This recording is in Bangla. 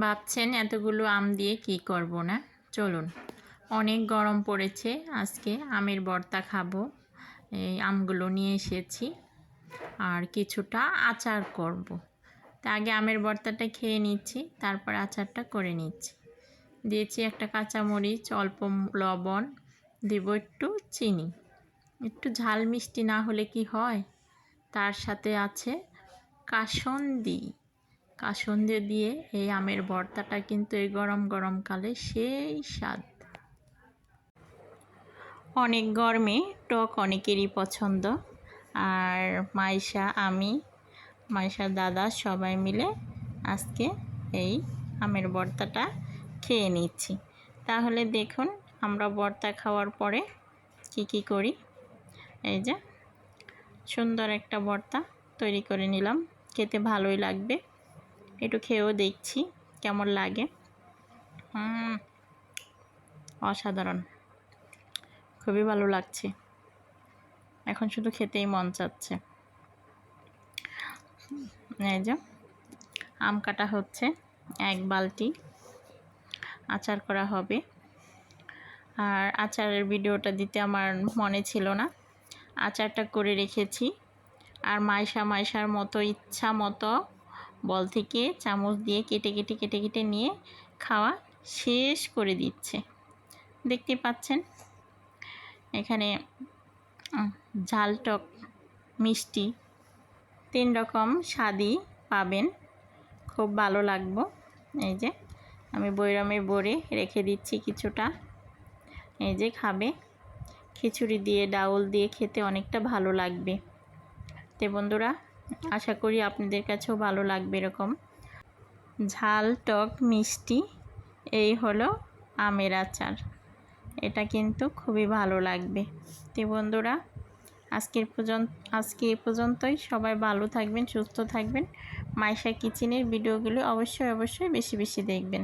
ভাবছেন এতগুলো আম দিয়ে কি করব না? চলুন। অনেক গরম পড়েছে আজকে, আমের ভর্তা খাব। এই আমগুলো নিয়ে এসেছি। আর কিছুটা আচার করব। তা আগে আমের ভর্তাটা খেয়ে নিচ্ছি, তারপর আচারটা করে নিচ্ছি। দিয়েছি একটা কাঁচামরিচ, অল্প লবণ, দেব একটু চিনি। একটু ঝাল মিষ্টি না হলে কি হয়? তার সাথে আছে কাসন্দি। কাসন্দি দিয়ে এই আমের ভর্তাটা কিন্তু এই গরম গরমকালে সেই স্বাদ। অনেক গরমে টক অনেকেরই পছন্দ। আর মাইশা, আমি, মাইশার দাদা সবাই মিলে আজকে এই আমের ভর্তাটা খেয়ে নিচ্ছি। তাহলে দেখুন আমরা ভর্তা খাওয়ার পরে কি কি করি। এই যে সুন্দর একটা ভর্তা তৈরি করে নিলাম। খেতে ভালোই লাগবে। একটু খেয়েও দেখছি কেমন লাগে। অসাধারণ। খুবই ভালো লাগছে। এখন শুধু খেতেই মন চাচ্ছে। এই যে, আম কাটা হচ্ছে, এক বালতি। আচার করা হবে। আর আচারের ভিডিওটা দিতে আমার মনে ছিল না। আচারটা করে রেখেছি। আর মাইশা মাইশার মতো ইচ্ছা মতো বল থেকে চামচ দিয়ে কেটে কেটে কেটে কেটে নিয়ে খাওয়া শেষ করে দিচ্ছে। দেখতে পাচ্ছেন? এখানে ঝাল টক, মিষ্টি, তিন রকম স্বাদই পাবেন। খুব ভালো লাগবো। এই যে, আমি বৈরামে বড়ে রেখে দিচ্ছি কিছুটা। এই যে, খাবে। খিচুড়ি দিয়ে, ডাউল দিয়ে খেতে অনেকটা ভালো লাগবে। তে বন্ধুরা আশা করি আপনাদের কাছেও ভালো লাগবে এরকম। ঝাল, টক, মিষ্টি, এই হলো আমের আচার। এটা কিন্তু খুবই ভালো লাগবে। তে বন্ধুরা, আজকের পর্যন্ত, আজকে এ পর্যন্তই। সবাই ভালো থাকবেন, সুস্থ থাকবেন। মাইশা কিচেনের ভিডিওগুলো অবশ্যই অবশ্যই বেশি বেশি দেখবেন।